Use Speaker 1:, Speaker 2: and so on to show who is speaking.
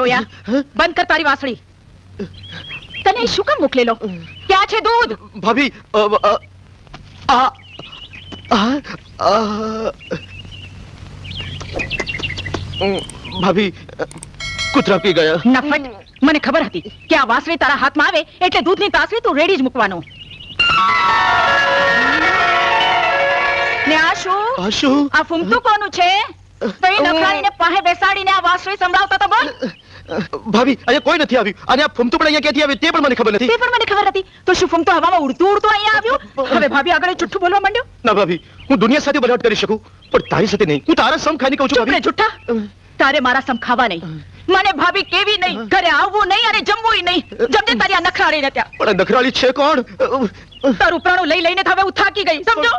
Speaker 1: રોયા. બંધ કર તારી વાસળી. તને શું કામ મોકલેલો ક્યાં છે દૂધ?
Speaker 2: ભાભી આ ભાભી કૂતરા પી ગયા.
Speaker 1: નફટ મને ખબર હતી કે આ વાસળી તારા હાથમાં આવે એટલે દૂધની તાસરી તું રેડી જ મૂકવાનો. ને આ શું
Speaker 2: આ શું
Speaker 1: આ ફૂમતું કોનું છે? બેસાડીને આ સંભળાવતો તો બોલ
Speaker 2: ભાભી અહીંયા કોઈ નથી આવ્યું અને આ ફૂમતું પણ અહીંયા ક્યાંથી આવ્યું તે પણ મને ખબર
Speaker 1: તે પણ મને ખબર હતી તો શું ફૂમતો હવામાં ઉડતું ઉડતું અહીંયા આવ્યું હવે ભાભી આગળ જુઠ્ઠું બોલવા માંડ્યો
Speaker 2: ના ભાભી હું દુનિયા સાથે બનાવટ કરી શકું પણ તારી સાથે નહીં હું તારા સમ ખાઈને કહું છું ભાભી
Speaker 1: જુઠ્ઠા તારે મારા સમ ખાવા નહીં મને ભાભી કેવી નહીં ઘરે આવવું નહીં અને જમવું નહીં જમજે તારી આ નખરાણીને ત્યાં
Speaker 2: પણ નખરાળી છે કોણ
Speaker 1: તારું પ્રાણું લઈ લઈને હવે હું થાકી ગઈ સમજો